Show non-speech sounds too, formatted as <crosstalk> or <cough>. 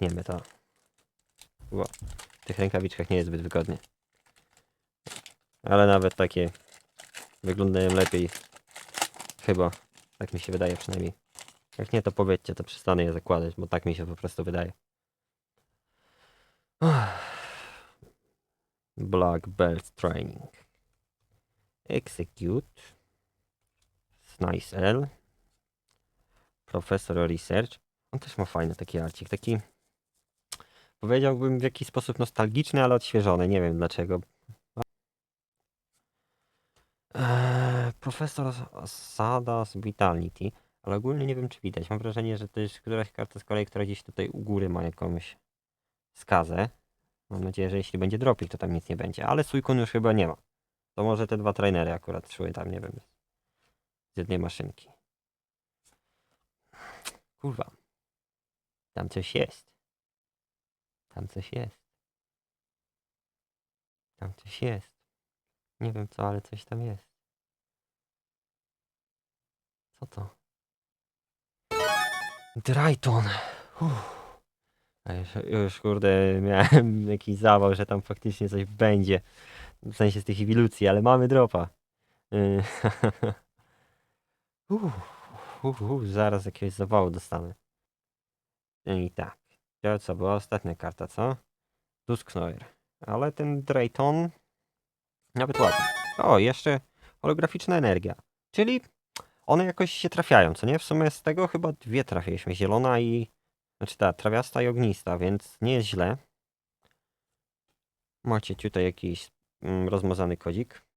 tniemy to. Bo w tych rękawiczkach nie jest zbyt wygodnie. Ale nawet takie wyglądają lepiej. Chyba. Tak mi się wydaje przynajmniej. Jak nie, to powiedzcie, to przestanę je zakładać, bo tak mi się po prostu wydaje. <sighs> Black Belt Training. Execute. Nice L. Professor Research. On też ma fajny taki arcik. Taki powiedziałbym w jakiś sposób nostalgiczny, ale odświeżony. Nie wiem dlaczego. Eee, profesor Sadas Vitality. Ale ogólnie nie wiem czy widać. Mam wrażenie, że to jest któraś karta z kolei, która gdzieś tutaj u góry ma jakąś skazę. Mam nadzieję, że jeśli będzie dropić, to tam nic nie będzie. Ale Suikun już chyba nie ma. To może te dwa trainery akurat szły tam, nie wiem. Z jednej maszynki. Kurwa. Tam coś jest. Tam coś jest. Tam coś jest. Nie wiem co, ale coś tam jest. Co to? Drayton. A już, już kurde miałem <laughs> jakiś zawał, że tam faktycznie coś będzie. W sensie z tych ewolucji, ale mamy dropa. <laughs> Uff, uff, zaraz jakiegoś zawału dostanę. I tak. Co, była ostatnia karta, co? Dusknoir. Ale ten Drayton nawet ładny. O, jeszcze holograficzna energia. Czyli one jakoś się trafiają, co nie? W sumie z tego chyba dwie trafiliśmy. Zielona i... Znaczy ta, trawiasta i ognista, więc nie jest źle. Macie tutaj jakiś mm, rozmazany kodzik.